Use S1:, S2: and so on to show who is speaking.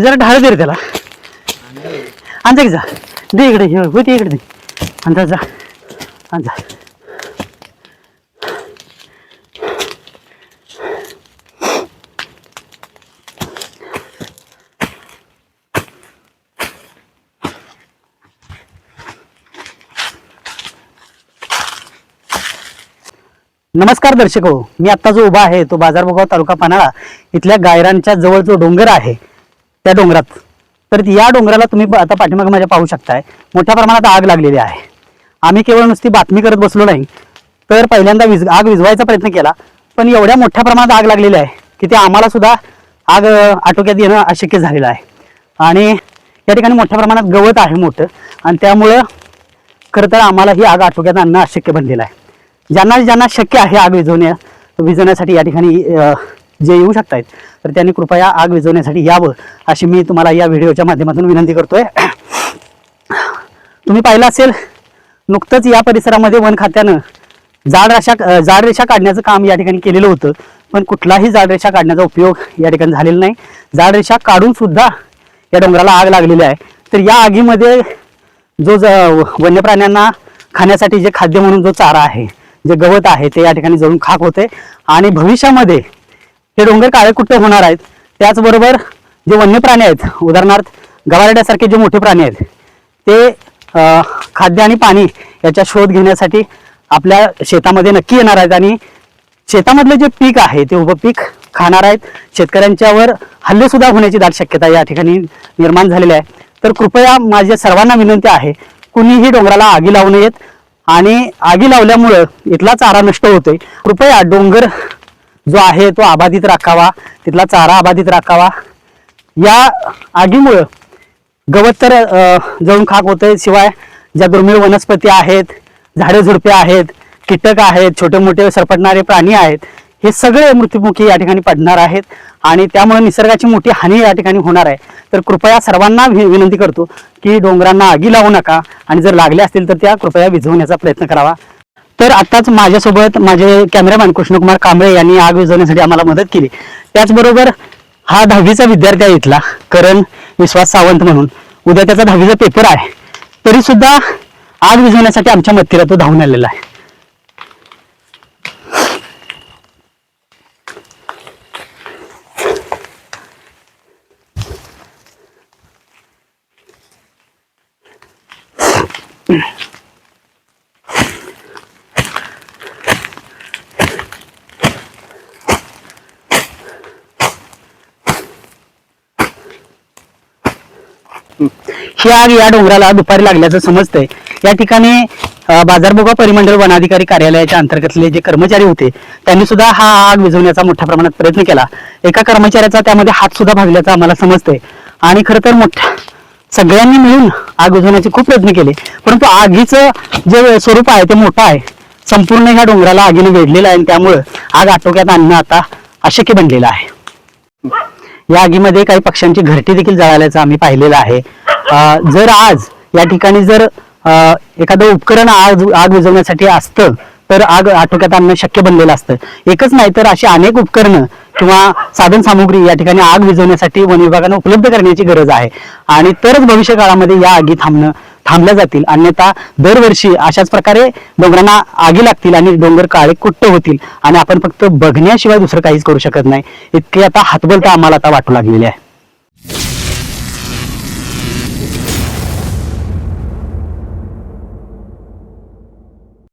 S1: जरा ढाळ दे रे त्याला. आणजा की जा. दे इकडे हे होती इकडे दे. आणजा जा आणजा नमस्कार दर्शक हो मी आत्ता जो उभा आहे तो बाजारभोगाव तालुका पन्हाळा इथल्या गायरांच्या जवळ जो डोंगर आहे त्या डोंगरात. तर या डोंगराला तुम्ही आता पाठीमागे माझ्या पाहू शकताय मोठ्या प्रमाणात आग लागलेली आहे. आम्ही केवळ नुसती बातमी करत बसलो नाही तर पहिल्यांदा विज आग विजवायचा प्रयत्न केला पण एवढ्या मोठ्या प्रमाणात आग लागलेली आहे की ते आम्हाला सुद्धा आग आटोक्यात येणं अशक्य झालेलं आहे. आणि या ठिकाणी मोठ्या प्रमाणात गवत आहे मोठं आणि त्यामुळं खरं तर आम्हाला ही आग आटोक्यात आणणं अशक्य बनलेलं आहे. ज्यांना ज्यांना शक्य आहे आग विझवण्या विझवण्यासाठी या ठिकाणी जे येऊ शकतायत तर त्यांनी कृपया आग विझवण्यासाठी यावं अशी मी तुम्हाला या व्हिडिओच्या माध्यमातून विनंती करतोय. तुम्ही पाहिलं असेल नुकतंच या परिसरामध्ये वन खात्यानं जाड रेषा जाड रेषा काढण्याचं काम या ठिकाणी केलेलं होतं पण कुठलाही जाड रेषा काढण्याचा उपयोग या ठिकाणी झालेला नाही. जाड रेषा काढून सुद्धा या डोंगराला आग लागलेली आहे. तर या आगीमध्ये जो ज वन्य प्राण्यांना खाण्यासाठी जे खाद्य म्हणून जो चारा आहे जे गवत आहे ते या ठिकाणी जळून खाक होते. आणि भविष्यामध्ये हे डोंगर काळे कुठे होणार आहेत? त्याचबरोबर जे वन्य प्राणी आहेत उदाहरणार्थ गवारड्यासारखे जे मोठे प्राणी आहेत ते खाद्य आणि पाणी याचा शोध घेण्यासाठी आपल्या शेतामध्ये नक्की येणार आहेत. आणि शेतामधलं जे पीक आहे ते उभं पीक खाणार आहेत. शेतकऱ्यांच्यावर हल्लेसुद्धा होण्याची दाट शक्यता या ठिकाणी निर्माण झालेली आहे. तर कृपया माझ्या सर्वांना विनंती आहे कुणीही डोंगराला आगी लावू नयेत. आणि आगी लावल्यामुळं इथला चारा नष्ट होतोय. कृपया डोंगर जो आहे तो अबाधित राखावा. तिथला चारा अबाधित राखावा. या आगीमुळं गवत तर जळून खाक होतंय. शिवाय ज्या दुर्मिळ वनस्पती आहेत झाडे झुडपे आहेत कीटक आहेत छोटे मोठे सरपटणारे प्राणी आहेत हे सगळे मृत्युमुखी या ठिकाणी पडणार आहेत. आणि त्यामुळे निसर्गाची मोठी हानी या ठिकाणी होणार आहे. तर कृपया सर्वांना वि- विनंती करतो की डोंगरांना आगी लावू नका आणि जर लागल्या असतील तर त्या कृपया विझवण्याचा प्रयत्न करावा. तर आताच माझ्यासोबत माझे कॅमेरामॅन कृष्णकुमार कांबळे यांनी आग विझवण्यासाठी आम्हाला मदत केली. त्याचबरोबर हा दहावीचा विद्यार्थी आहे इथला करण विश्वास सावंत म्हणून. उद्या त्याचा दहावीचा पेपर आहे. तरी सुद्धा आग विझवण्यासाठी आमच्या मत्तीला तो धावून आलेला आहे. ही आग या डोंगराला दुपारी लागल्याचं समजतंय. या ठिकाणी अं, बाजारभोगा परिमंडळ वनाधिकारी कार्यालयाच्या अंतर्गतले जे कर्मचारी होते त्यांनी सुद्धा हा आग विझवण्याचा मोठ्या प्रमाणात प्रयत्न केला. एका कर्मचाऱ्याचा त्यामध्ये हात सुद्धा भागल्याचा आम्हाला समजतंय. आणि खरं तर मोठ्या सगळ्यांनी मिळून आग विझवण्याचे खूप प्रयत्न केले. परंतु आगीचं जे स्वरूप आहे ते मोठं आहे. संपूर्ण ह्या डोंगराला आगीने वेढलेलं आहे आणि त्यामुळं आग आटोक्यात आणणं आता अशक्य बनलेलं आहे. या आगीमध्ये काही पक्ष्यांची घरटी देखील जळाल्याचं आम्ही पाहिलेलं आहे. जर आज या ठिकाणी जर अं, एखादं उपकरण आग आग विझवण्यासाठी असतं तर आग आटोक्यात आणणं शक्य बनलेलं असतं. एकच नाही तर अशी अनेक उपकरणं किंवा साधन सामुग्री या ठिकाणी आग विझवण्यासाठी वन विभागानं उपलब्ध करण्याची गरज आहे. आणि तरच भविष्य काळामध्ये या आगी थांबणं थांबल्या जातील. अन्यथा दरवर्षी अशाच प्रकारे डोंगरांना आगी लागतील आणि डोंगर काळे कुट्ट होतील. आणि आपण फक्त बघण्याशिवाय दुसरं काहीच करू शकत नाही. इतके आता हातबलता आम्हाला आता वाटू लागलेली आहे.